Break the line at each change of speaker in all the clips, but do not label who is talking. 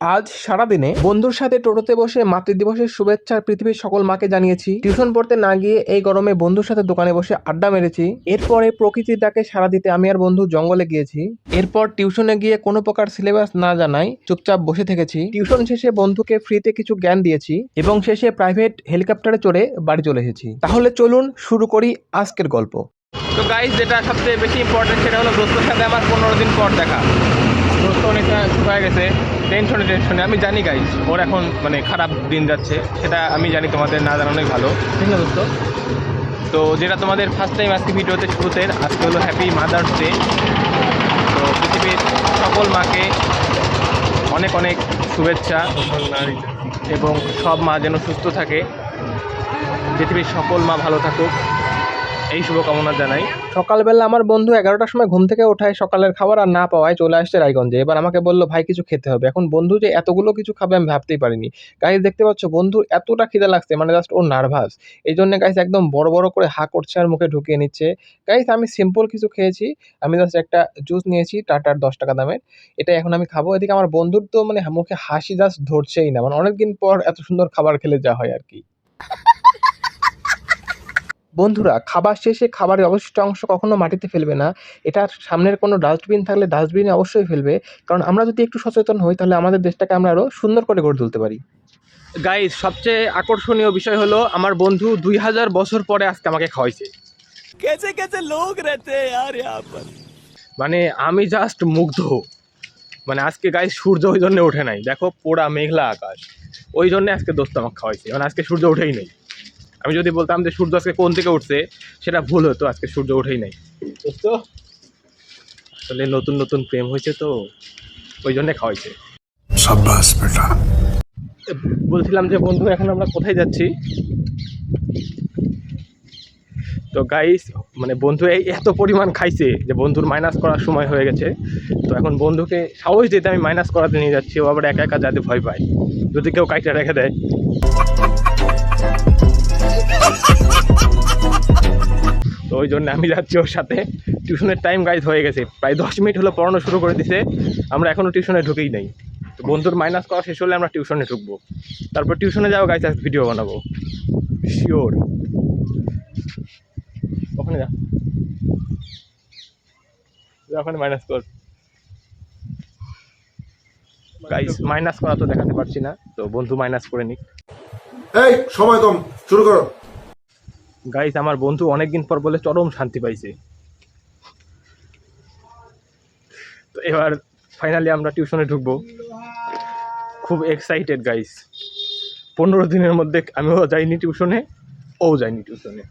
আজ সারাদিনে বন্ধুর সাথে টোটোতে বসে মাতৃদিবসের শুভেচ্ছা পৃথিবীর সকল মাকে জানিয়েছি। টিউশন পড়তে না গিয়ে এই গরমে বন্ধুর সাথে দোকানে বসে আড্ডা মেরেছি। এরপরে প্রকৃতির ডাকে সারা দিতে আমি আর বন্ধু জঙ্গলে গিয়েছি। এরপর টিউশনে গিয়ে কোনো প্রকার সিলেবাস না জানাই চুপচাপ বসে থেকেছি। টিউশন শেষে বন্ধুকে ফ্রিতে কিছু জ্ঞান দিয়েছি এবং শেষে প্রাইভেট হেলিকপ্টারে চড়ে বাড়ি চলে এসেছি। তাহলে চলুন শুরু করি আজকের গল্প। তো গাইজ যেটা সবচেয়ে বেশি ইম্পর্টেন্ট সেটা হলো দোস্তর সাথে আমার পনেরো দিন পর দেখা। দোস্ত অনেক হয়ে গেছে। টেনশনে টেনশনে আমি জানি গাইজ ওর এখন মানে খারাপ দিন যাচ্ছে। সেটা আমি জানি, তোমাদের না জানানোই ভালো। ঠিক না দোস্ত তো যেটা তোমাদের ফার্স্ট টাইম আজকে ভিডিওতে শুরুতে, আজকে হলো হ্যাপি মাদার্স ডে তো পৃথিবীর সকল মাকে অনেক অনেক শুভেচ্ছা এবং সব মা যেন সুস্থ থাকে। পৃথিবীর সকল মা ভালো থাকুক। এই শুভকামনা জানাই। সকালবেলা আমার বন্ধু এগারোটার সময় ঘুম থেকে ওঠায় সকালের খাবার আর না পাওয়ায় চলে আসছে রায়গঞ্জে। এবার আমাকে বলল, ভাই, কিছু খেতে হবে। এখন বন্ধু যে এতগুলো কিছু খাবে আমি ভাবতেই পারিনি। গাইজ দেখতে পাচ্ছ, বন্ধুর এতটা খিদে লাগছে মানে জাস্ট ও নার্ভাস এই জন্য গাইজ একদম বড় বড় করে হা করছে আর মুখে ঢুকিয়ে নিচ্ছে। গাইজ আমি সিম্পল কিছু খেয়েছি। আমি জাস্ট একটা জুস নিয়েছি, টাটার দশ টাকা দামের। এটা এখন আমি খাব। এদিকে আমার বন্ধুর তো মানে মুখে হাসি জাস্ট ধরছেই না। মানে অনেকদিন পর এত সুন্দর খাবার খেলে যা হয় আর কি। বন্ধুরা খাবার শেষে খাবারের অবশিষ্ট অংশ কখনো মাটিতে ফেলবে না। এটা সামনের কোনো ডাস্টবিন থাকলে ডাস্টবিনে অবশ্যই ফেলবে। কারণ আমরা যদি একটু সচেতন হই তাহলে আমাদের দেশটাকে আমরা আরও সুন্দর করে গড়ে তুলতে পারি। গাই সবচেয়ে আকর্ষণীয় বিষয় হলো আমার বন্ধু দুই হাজার বছর পরে আজকে আমাকে খাওয়াইছে।
কেছে কেছে লোক রেতে
মানে আমি জাস্ট মুগ্ধ। মানে আজকে গাই সূর্য ওই জন্য ওঠে নাই। দেখো পোড়া মেঘলা আকাশ। ওই জন্য আজকে দোস্ত আমাকে খাওয়াইছে। মানে আজকে সূর্য উঠেই নেই। আমি যদি বলতাম যে সূর্য আজকে কোন থেকে উঠছে সেটা ভুল হতো আজকে সূর্য উঠেই নাই। বুঝতো আসলে নতুন নতুন প্রেম হয়েছে তো ওই জন্যে খাওয়াইছে। বলছিলাম যে বন্ধু এখন আমরা কোথায় যাচ্ছি? তো গাইস মানে বন্ধু এই এত পরিমাণ খাইছে যে বন্ধুর মাইনাস করার সময় হয়ে গেছে। তো এখন বন্ধুকে সাহস দিতে আমি মাইনাস করাতে নিয়ে যাচ্ছি ও আবার একা একা যাতে ভয় পায়। যদি কেউ কাইটা রেখে দেয়। তো ওই জন্য আমি যাচ্ছি ওর সাথে। টিউশনের টাইম গাইজ হয়ে গেছে। প্রায় দশ মিনিট হলো পড়ানো শুরু করে দিছে। আমরা এখনও টিউশনে ঢুকেই নাই। তো বন্ধুর মাইনাস করা শেষ হলে আমরা টিউশনে ঢুকবো। তারপর টিউশনে যাব গাইজ আজ ভিডিও বানাবো। শিওর ওখানে যা। ওখানে মাইনাস কর। গাইস মাইনাস করা তো দেখাতে পারছি না। তো বন্ধু মাইনাস করে নিক।
এই, সময় কম। শুরু করো।
গাইজ আমার বন্ধু অনেকদিন পর বলে চরম শান্তি পাইছে। তো এবার ফাইনালি আমরা টিউশনে ঢুকবো। খুব এক্সাইটেড গাইস পনেরো দিনের মধ্যে আমিও যাইনি টিউশনে ও যাইনি টিউশনে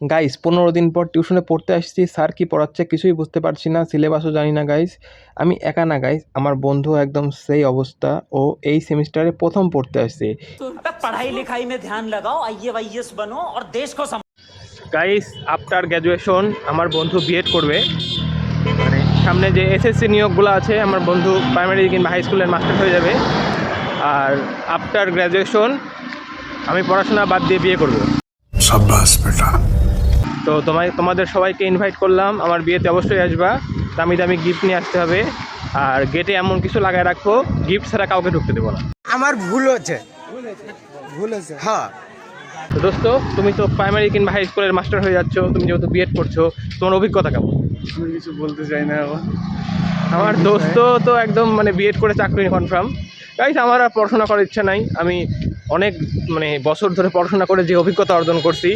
গাইস পনেরো দিন পর টিউশনে পড়তে আসছি স্যার কি পড়াচ্ছে কিছুই বুঝতে পারছি না সিলেবাসও জানি না গাইস আমি একা না গাইস আমার বন্ধু একদম সেই অবস্থা। ও এই সেমিস্টারে প্রথম পড়তে আসছে।
পড়াই লেখাই ধ্যান
গাইস আফটার গ্র্যাজুয়েশন আমার বন্ধু বিএড করবে। মানে সামনে যে এসএসসি নিয়োগগুলো আছে আমার বন্ধু প্রাইমারি কিংবা হাই স্কুলের মাস্টার হয়ে যাবে। আর আফটার গ্র্যাজুয়েশন আমি পড়াশোনা বাদ দিয়ে বিয়ে করব।
সাব্বাস বেটা।
তো তোমায় তোমাদের সবাইকে ইনভাইট করলাম। আমার বিয়েতে অবশ্যই আসবা। দামি দামি গিফট নিয়ে আসতে হবে। আর গেটে এমন কিছু লাগায় রাখব গিফট ছাড়া কাউকে ঢুকতে দেবো না।
আমার ভুল হচ্ছে ভুল হচ্ছে হ্যাঁ।
তো দোস্ত তুমি তো প্রাইমারি কিংবা হাই স্কুলের মাস্টার হয়ে যাচ্ছ। তুমি যেহেতু বিএড করছ তোমার অভিজ্ঞতা কেমন?
আমি কিছু বলতে চাই না এখন।
আমার দোস্ত তো একদম মানে বিএড করে চাকরি কনফার্ম গাইস আমার আর পড়াশোনা করার ইচ্ছা নাই। আমি অনেক মানে বছর ধরে পড়াশোনা করে যে অভিজ্ঞতা অর্জন করছি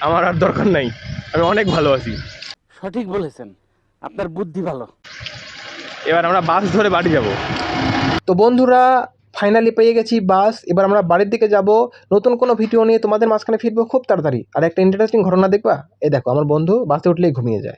আমার আর দরকার নাই। আমি অনেক ভালো আছি।
সঠিক বলেছেন। আপনার বুদ্ধি ভালো।
এবার আমরা বাস ধরে বাড়ি যাব। তো বন্ধুরা ফাইনালি পেয়ে গেছি বাস। এবার আমরা বাড়ির দিকে যাব। নতুন কোনো ভিডিও নিয়ে তোমাদের মাঝখানে ফিরবো খুব তাড়াতাড়ি। আর একটা ইন্টারেস্টিং ঘটনা দেখবা? এ দেখো আমার বন্ধু বাসে উঠলেই ঘুমিয়ে যায়।